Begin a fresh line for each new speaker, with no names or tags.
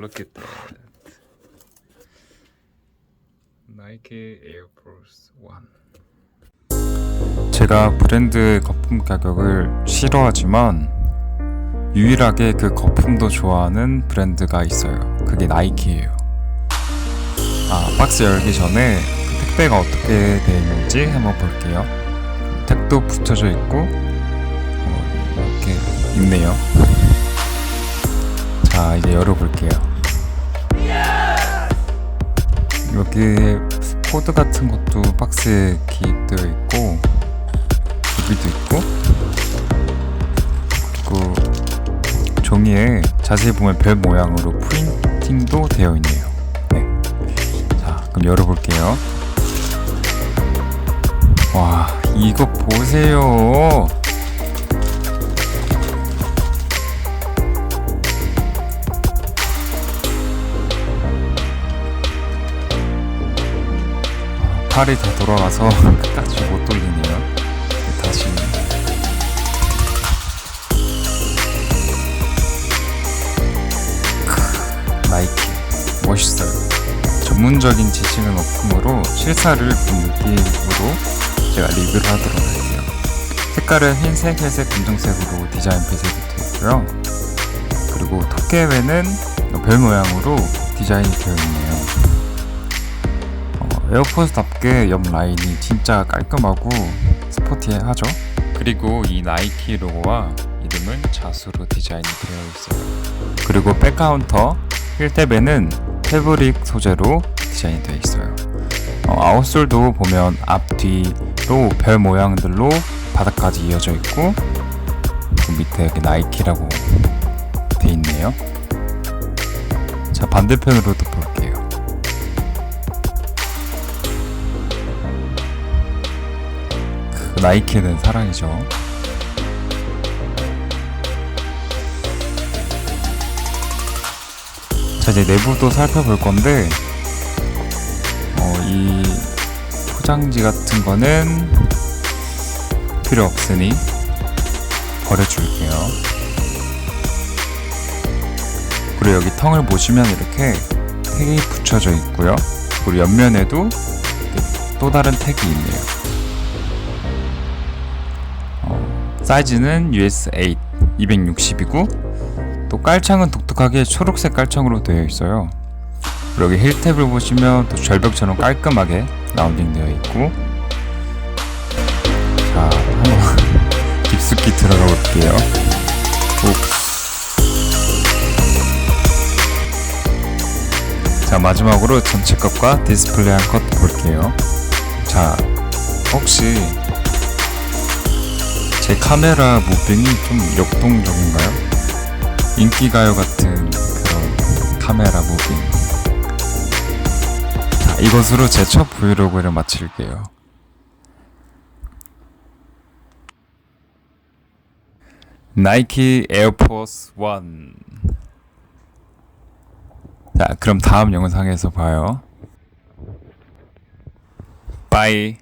look at that. Nike Air Force One. 제가 브랜드 거품 가격을 싫어하지만 유일하게 그 거품도 좋아하는 브랜드가 있어요. 그게 나이키예요. 아, 박스 열기 전에 그 택배가 어떻게 되어 있는지 한번 볼게요. 택도 붙여져 있고 어, 이렇게 있네요. 자, 이제 열어볼게요. 여기 코드 같은 것도 박스에 기입되어 있고 여기도 있고 그리고 종이에 자세히 보면 별 모양으로 프린팅도 되어 있네요. 네. 자, 그럼 열어볼게요. 와, 이거 보세요. 팔이 다 돌아가서 끝까지 못 돌리네요. 다시. 크, 나이키 멋있어요. 전문적인 지식은 없으므로 실사를 본 느낌으로 제가 리뷰를 하도록 할게요. 색깔은 흰색, 회색, 검정색으로 디자인 배색이 되어 있고요. 그리고 턱개회는 별 모양으로 디자인이 되어 있네요. 어, 에어포스답게 옆 라인이 진짜 깔끔하고 스포티하죠. 그리고 이 나이키 로고와 이름은 자수로 디자인이 되어 있어요. 그리고 백카운터 힐탭에는 패브릭 소재로 디자인이 되어 있어요. 어, 아웃솔도 보면 앞뒤로 별 모양들로 바닥까지 이어져 있고 그 밑에 여기 나이키라고 돼 있네요. 자 반대편으로도 볼게요. 나이키는 사랑이죠. 자 이제 내부도 살펴볼 건데 어, 이 포장지 같은 거는 필요 없으니 버려줄게요. 그리고 여기 텅을 보시면 이렇게 택이 붙여져 있고요. 그리고 옆면에도 또 다른 택이 있네요. 사이즈는 US8 260이고 또 깔창은 독특하게 초록색 깔창으로 되어 있어요. 여기 힐탭을 보시면 또 절벽처럼 깔끔하게 라운딩 되어 있고 자 한번 깊숙이 들어가 볼게요. 오. 자 마지막으로 전체 컷과 디스플레이 한 컷 볼게요. 자 혹시 제 카메라 무빙이 좀 역동적인가요? 인기가요 같은 그런 카메라 무빙. 자 이것으로 제 첫 브이로그를 마칠게요. 나이키 에어포스 1 자, 그럼 다음 영상에서 봐요. 빠이.